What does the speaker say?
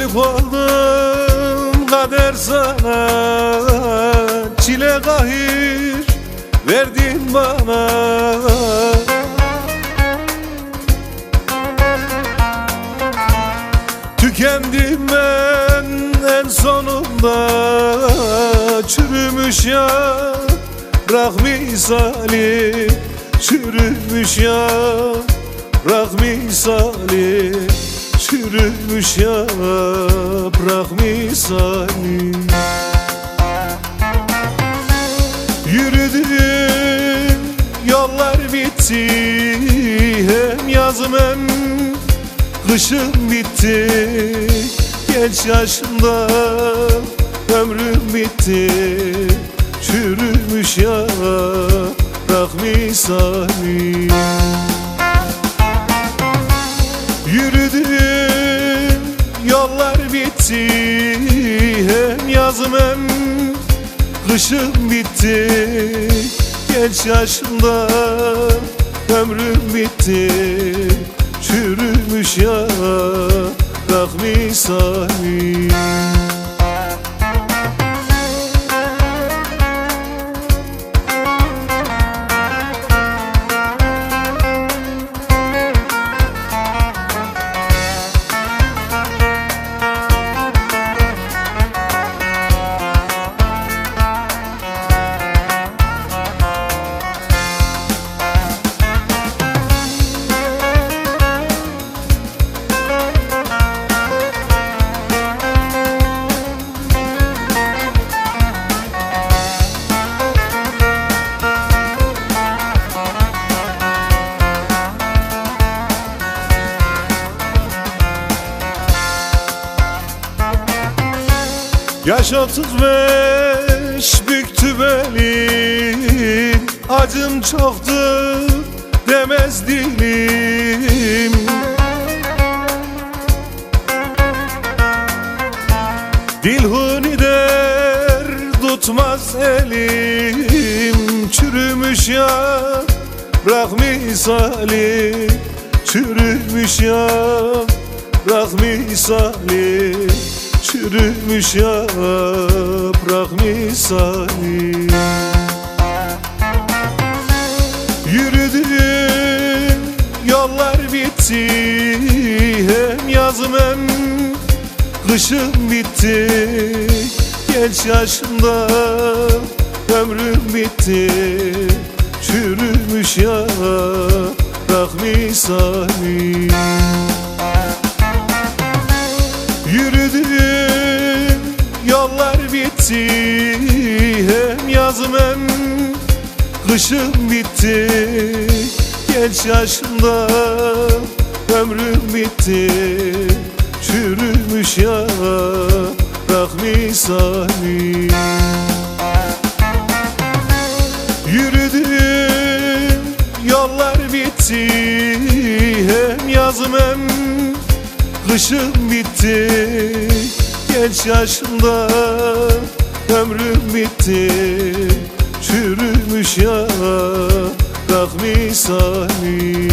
Mağlup oldum kader sana. Çile kahir verdin bana. Tükendim ben en sonunda. Çürümüş ya Bırak misali. Çürümüş ya Bırak misali Çürümüş ya Bırak misali. Yürüdüm yollar bitti Hem yazım hem kışım bitti. Genç yaşımda ömrüm bitti. Çürümüş ya bırak misali bitti Hem yazım hem kışım bitti. Genç yaşımda ömrüm bitti. Çürümüş ya bırak misali Yaş otuz beş büktü beni. Acım çoktu demez dilim. Dilhuni der tutmaz elim. Çürümüş ya bırak misali. Çürümüş ya bırak misali Çürümüş ya bırak misali. Yürüdüm yollar bitti Hem yazım hem kışım bitti. Genç yaşımda ömrüm bitti. Çürümüş ya bırak misali kışım bitti Genç yaşımda ömrüm bitti. Çürümüş ya bırak misali. Yürüdüm yollar bitti Hem yazım hem kışım bitti. Genç yaşımda ömrüm bitti Çürümüş ya bırak misali